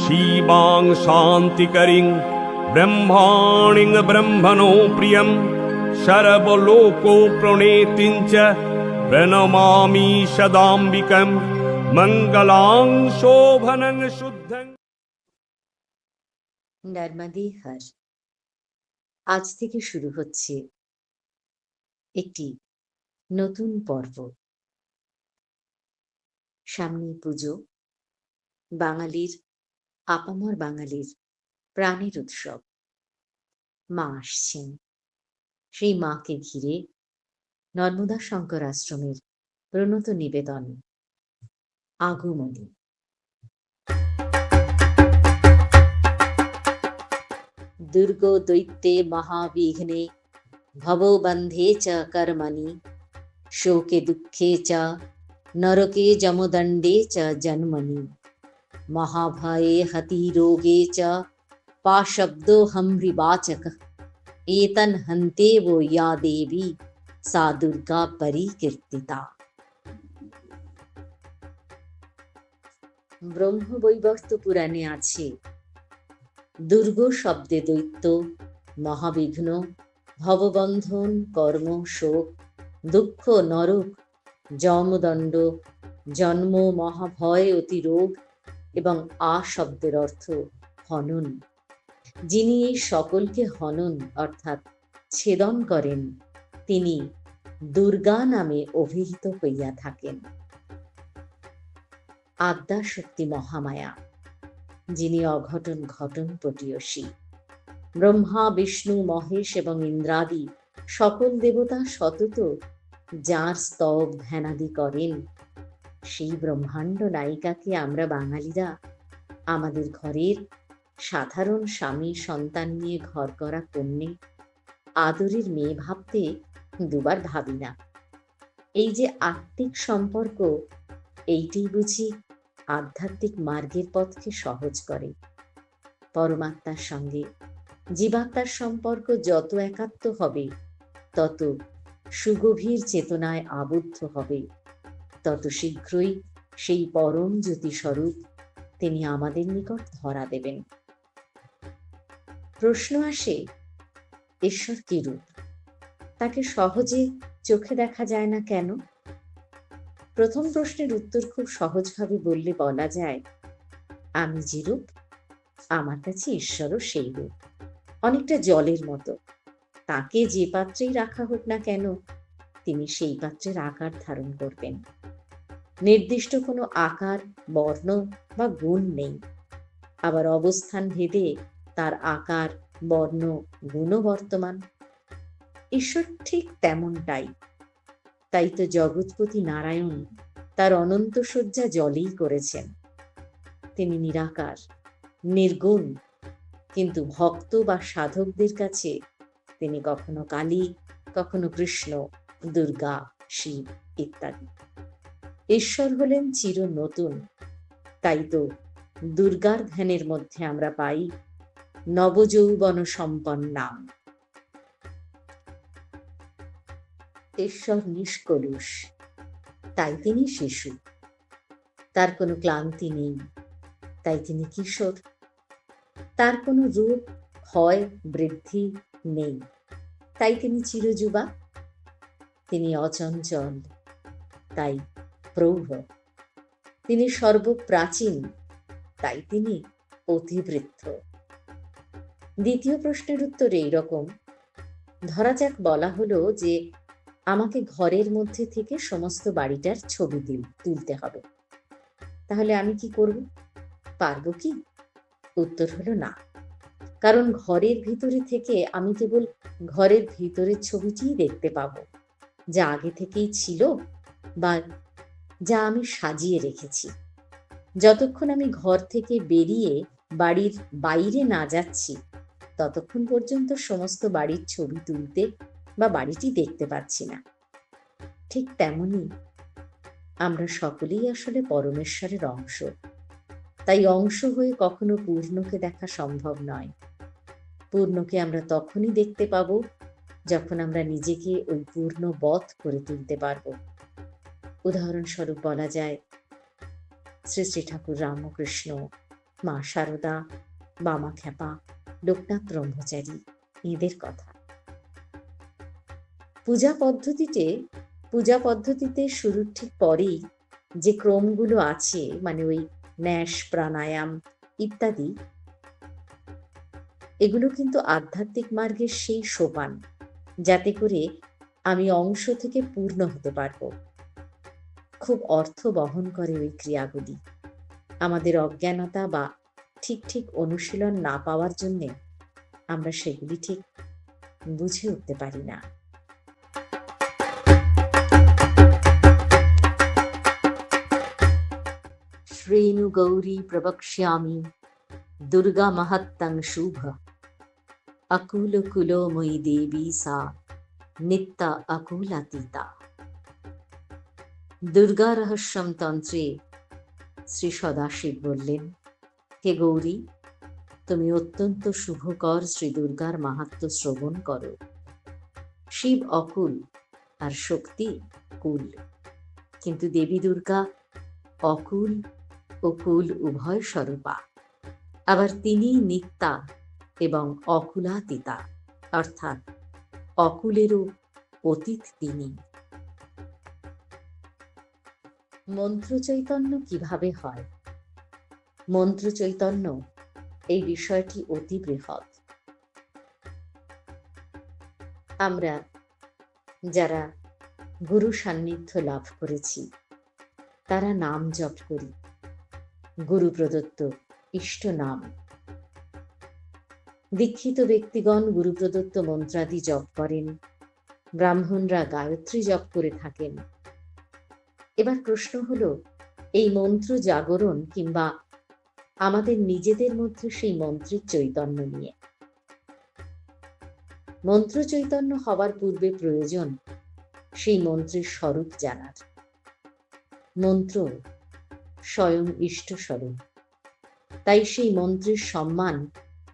शिवां शान्तिकरीं ब्रह्माणिं ब्रह्मणो प्रियं शरवलोको प्रणेतिं च प्रणमामि सदाम्बिकं मङ्गलां शोभनं शुद्धं নর্মাদি হার আজ থেকে শুরু হচ্ছে একটি নতুন পর্ব সামনে পুজো বাঙালির আপামর বাঙালির প্রাণের উৎসব। মা আসছেন সেই মাকে ঘিরে নর্মদা শঙ্কর আশ্রমের প্রণত নিবেদন। আগমনী। দুর্গ দৈত্যে মহাবিঘ্নে ভববন্ধে চ কর্মণি। শোকে দুঃখে চ, নরকে যমদণ্ডে চ জন্মনি মহাভয়ে হতি রোগে চ পাশব্দো হম্রিবাচক এতন হন্তে वो या देवी सा দুর্গা পরিকীর্তিতা ব্রহ্মবৈবর্ত পুরাণে আছে দুর্গ শব্দে দৈত্য মহাবিঘ্ন ভববন্ধন কর্ম শোক দুঃখ নরক যমদণ্ড জন্ম মহাভয় অতি রোগ এবং আ শব্দের অর্থ হনন। যিনি এই সকলকে হনন, অর্থাৎ ছেদন করেন, তিনি দুর্গা নামে অভিহিত হইয়া থাকেন। আদ্যা শক্তি মহামায়া, যিনি অঘটন ঘটন পটীয়সী ব্রহ্মা, বিষ্ণু, মহেশ এবং ইন্দ্রাদি সকল দেবতা সতত যার স্তব ধ্যানাদি করেন সেই ব্রহ্মাণ্ড নায়িকাকে আমরা বাঙালিরা, আমাদের ঘরের সাধারণ স্বামী সন্তান নিয়ে ঘর করা কন্যে, আদরের মেয়ে ভাবতে দুবার ভাবি না। এই যে আত্মিক সম্পর্ক এইটি বুঝি আধ্যাত্মিক মার্গের পথকে সহজ করে। পরমাত্মার সঙ্গে জীবাত্মার সম্পর্ক যত একাত্ম হবে, তত সুগভীর চেতনায় আবদ্ধ হবে। তত শীঘ্রই সেই পরম জ্যোতি স্বরূপ তিনি আমাদের নিকট ধরা দেবেন। প্রশ্ন আসে, ঈশ্বর কি রূপ? তাকে সহজে চোখে দেখা যায় না কেন? প্রথম প্রশ্নের উত্তর খুব সহজভাবে বললে বলা যায়, আমি যে রূপ, আমার কাছে ঈশ্বরও সেই রূপ। অনেকটা জলের মতো। তাকে যে পাত্রেই রাখা হোক না কেন, তিনি সেই পাত্রের আকার ধারণ করবেন। নির্দিষ্ট কোনো আকার, বর্ণ বা গুণ নেই। আবার অবস্থান ভেদে তার আকার, বর্ণ, গুণও বর্তমান। ঈশ্বর ঠিক তেমনটাই। তাই তো জগৎপতি নারায়ণ তার অনন্ত শয্যা জলেই করেছেন। তিনি নিরাকার, নির্গুণ, কিন্তু ভক্ত বা সাধকদের কাছে তিনি কখনো কালী, কখনো কৃষ্ণ, দুর্গা, শিব ইত্যাদি। ঈশ্বর হলেন চির নতুন। তাই তো দুর্গার ধ্যানের মধ্যে আমরা পাই নবযৌবন সম্পন্নাম ঈশ্বর নিষ্কলুষ, তাই তিনি শিশু। তার কোনো ক্লান্তি নেই, তাই তিনি কিশোর। তার কোনো রূপ ক্ষয়, বৃদ্ধি নেই, তাই তিনি চিরযুবা। তিনি অচঞ্চল, তাই প্রৌঢ়। তিনি সর্বপ্রাচীন, তাই তিনি অতিবৃদ্ধ দ্বিতীয় প্রশ্নের উত্তর এইরকম। ধরা যাক, বলা হলো যে আমাকে ঘরের মধ্যে থেকে সমস্ত বাড়িটার ছবি দিল তুলতে হবে। তাহলে আমি কি করব? পারব কি? উত্তর হলো না। কারণ ঘরের ভিতরে থেকে আমি কেবল ঘরের ভিতরের ছবিটিই দেখতে পাবো। যা আগে থেকেই ছিল বা যা আমি সাজিয়ে রেখেছি। যতক্ষণ আমি ঘর থেকে বেরিয়ে বাড়ির বাইরে না যাচ্ছি, ততক্ষণ পর্যন্ত সমস্ত বাড়ির ছবি তুলতে বা বাড়িটি দেখতে পাচ্ছি না। ঠিক তেমনি আমরা সকলেই আসলে পরমেশ্বরের অংশ। তাই অংশ হয়ে কখনো পূর্ণকে দেখা সম্ভব নয়। পূর্ণকে আমরা তখনই দেখতে পাব যখন আমরা নিজেকে ওই পূর্ণ বধ করে তুলতে পারব। উদাহরণস্বরূপ বলা যায়। শ্রী শ্রী ঠাকুর রামকৃষ্ণ, মা শারদা বামা খ্যাপা, লোকনাথ ব্রহ্মচারী, এদের কথা। পূজা পদ্ধতিতে পূজা পদ্ধতিতে শুরুর ঠিক পরেই যে ক্রমগুলো আছে মানে ওই ন্যাস, প্রাণায়াম ইত্যাদি, এগুলো কিন্তু আধ্যাত্মিক মার্গের সেই সোপান। যাতে করে আমি অংশ থেকে পূর্ণ হতে পারব। খুব অর্থ বহন করে ওই ক্রিয়াগুলি আমাদের অজ্ঞানতা বা ঠিক ঠিক অনুশীলন না পাওয়ার জন্যে আমরা সেগুলি ঠিক বুঝে উঠতে পারি না শ্রেণু গৌরী প্রবক্ষ্যামি দুর্গা মহত্তং শুভ अकुल कुलोमयी देवी सा নিত্য আকুলাতীতা দুর্গা রহস্যম তন্ত্রে শ্রী সদাশিব বললেন, হে গৌরী, তুমি অত্যন্ত শুভকর শ্রী দুর্গার মাহাত্ম শ্রবণ করো। শিব অকুল আর শক্তি কুল। কিন্তু দেবী দুর্গা অকুল ও কুল উভয় স্বরূপা। আবার তিনি নিত্যা এবং অকুলাতীতা, অর্থাৎ অকুলেরও অতীত তিনি। মন্ত্র চৈতন্য কীভাবে হয়? মন্ত্র চৈতন্য এই বিষয়টি অতি বৃহৎ। আমরা, যারা গুরু সান্নিধ্য লাভ করেছি, তারা নাম জপ করি। গুরু প্রদত্ত ইষ্ট নাম। দীক্ষিত ব্যক্তিগণ গুরু প্রদত্ত মন্ত্রাদি জপ করেন। ব্রাহ্মণরা গায়ত্রী জপ করে থাকেন। এবার প্রশ্ন হলো, এই মন্ত্র জাগরণ কিংবা আমাদের নিজেদের মধ্যে সেই মন্ত্রের চৈতন্য নিয়ে। মন্ত্র চৈতন্য হওয়ার পূর্বে প্রয়োজন সেই মন্ত্রের স্বরূপ জানার। মন্ত্র স্বয়ং ইষ্ট স্বরূপ। তাই সেই মন্ত্রের সম্মান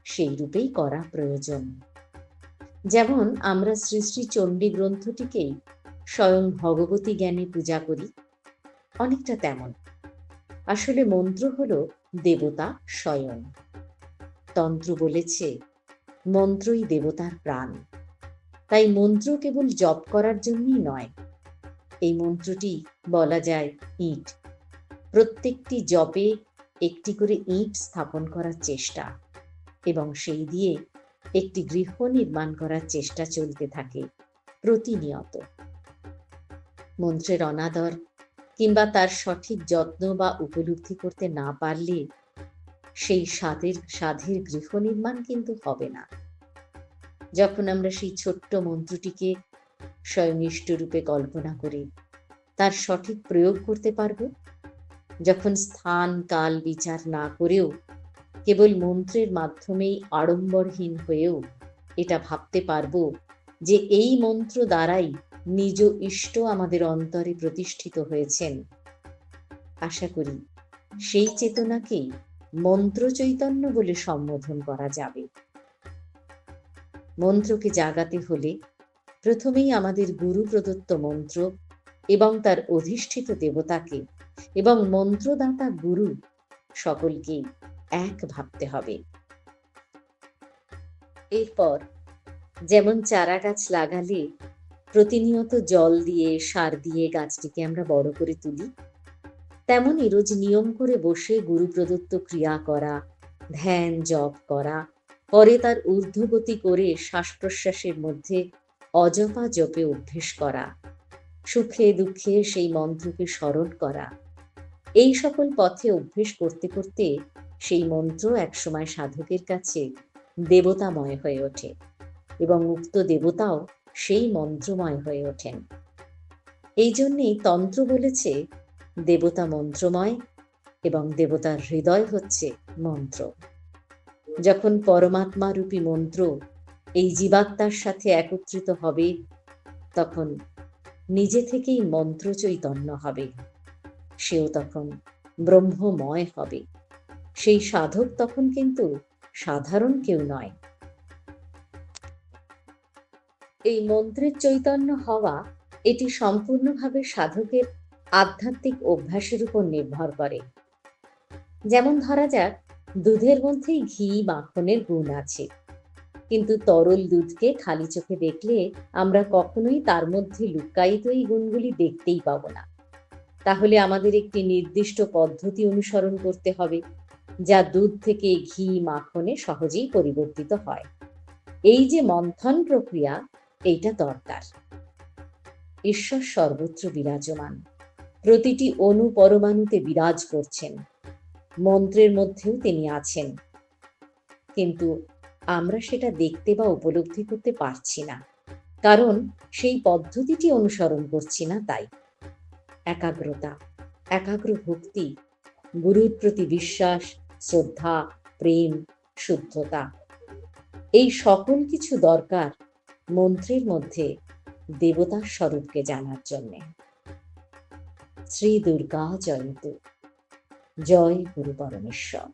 সেই রূপেই করা প্রয়োজন। যেমন আমরা শ্রী শ্রী চণ্ডী গ্রন্থটিকেই স্বয়ং ভগবতী জ্ঞানে পূজা করি অনেকটা তেমন। আসলে মন্ত্র হল দেবতা স্বয়ং। তন্ত্র বলেছে, মন্ত্রই দেবতার প্রাণ। তাই মন্ত্র কেবল জপ করার জন্যই নয়। এই মন্ত্রটি বলা যায় ইট। প্রত্যেকটি জপে একটি করে ইট স্থাপন করার চেষ্টা এবং সেই দিয়ে একটি গৃহ নির্মাণ করার চেষ্টা চলতে থাকে প্রতিনিয়ত। মন্ত্রের অনাদর কিংবা তার সঠিক যত্ন বা উপলব্ধি করতে না পারলে সেই স্বাদের সাধের গৃহ নির্মাণ কিন্তু হবে না। যখন আমরা সেই ছোট্ট মন্ত্রটিকে স্বয়ং রূপে কল্পনা করি তার সঠিক প্রয়োগ করতে পারব, যখন স্থান, কাল বিচার না করেও কেবল মন্ত্রের মাধ্যমেই আড়ম্বরহীন হয়েও এটা ভাবতে পারব যে এই মন্ত্র দ্বারাই নিজ ইষ্ট আমাদের অন্তরে প্রতিষ্ঠিত হয়েছেন। আশা করি সেই চেতনাকেই মন্ত্র চৈতন্য বলে সম্বোধন করা যাবে। মন্ত্রকে জাগাতে হলে প্রথমেই আমাদের গুরু প্রদত্ত মন্ত্র এবং তার অধিষ্ঠিত দেবতাকে এবং মন্ত্রদাতা গুরু সকলকে এক ভাবতে হবে। এরপর যেমন চারা গাছ লাগালে প্রতিনিয়ত জল দিয়ে, সার দিয়ে গাছটিকে আমরা বড় করে তুলি। তেমনই রোজ নিয়ম করে বসে গুরু প্রদত্ত ক্রিয়া করা, ধ্যান, জপ করা, পরে তার ঊর্ধ্বগতি করে শ্বাস প্রশ্বাসের মধ্যে অজপা জপে অভ্যেস করা, সুখে দুঃখে সেই মন্ত্রকে স্মরণ করা। এই সকল পথে অভ্যেস করতে করতে সেই মন্ত্র একসময় সাধকের কাছে দেবতাময় হয়ে ওঠে এবং উক্ত দেবতাও সেই মন্ত্রময় হয়ে ওঠেন। এই জন্যেই তন্ত্র বলেছে, দেবতা মন্ত্রময় এবং দেবতার হৃদয় হচ্ছে মন্ত্র। যখন পরমাত্মা রূপী মন্ত্র এই জীবাত্মার সাথে একত্রিত হবে, তখন নিজে থেকেই মন্ত্র চৈতন্য হবে। সেও তখন ব্রহ্মময় হবে। সেই সাধক তখন কিন্তু সাধারণ কেউ নয়। এই মন্ত্রের চৈতন্য হওয়া এটি সম্পূর্ণভাবে সাধকের আধ্যাত্মিক অভ্যাসের উপর নির্ভর করে। যেমন ধরা যাক, দুধের মধ্যেই ঘি, মাখনের গুণ আছে। কিন্তু তরল দুধকে খালি চোখে দেখলে আমরা কখনোই তার মধ্যে লুকায়িত এই গুণগুলি দেখতেই পাবো না। তাহলে আমাদের একটি নির্দিষ্ট পদ্ধতি অনুসরণ করতে হবে, যা দুধ থেকে ঘি, মাখনে সহজেই পরিবর্তিত হয়। এই যে মন্থন প্রক্রিয়া এইটা দরকার। ঈশ্বর সর্বত্র বিরাজমান। প্রতিটি অণু পরমাণুতে বিরাজ করছেন। মন্ত্রের মধ্যেও তিনি আছেন। কিন্তু আমরা সেটা দেখতে বা উপলব্ধি করতে পারছি না। কারণ সেই পদ্ধতিটি অনুসরণ করছি না তাই। একাগ্রতা, একাগ্র ভক্তি, গুরুর প্রতি বিশ্বাস, শ্রদ্ধা, প্রেম, শুদ্ধতা, এই সকল কিছু দরকার মন্ত্রের মধ্যে দেবতার স্বরূপকে জানার জন্যে। শ্রী দুর্গা জয়ন্তী। জয় গুরু পরমেশ্বর।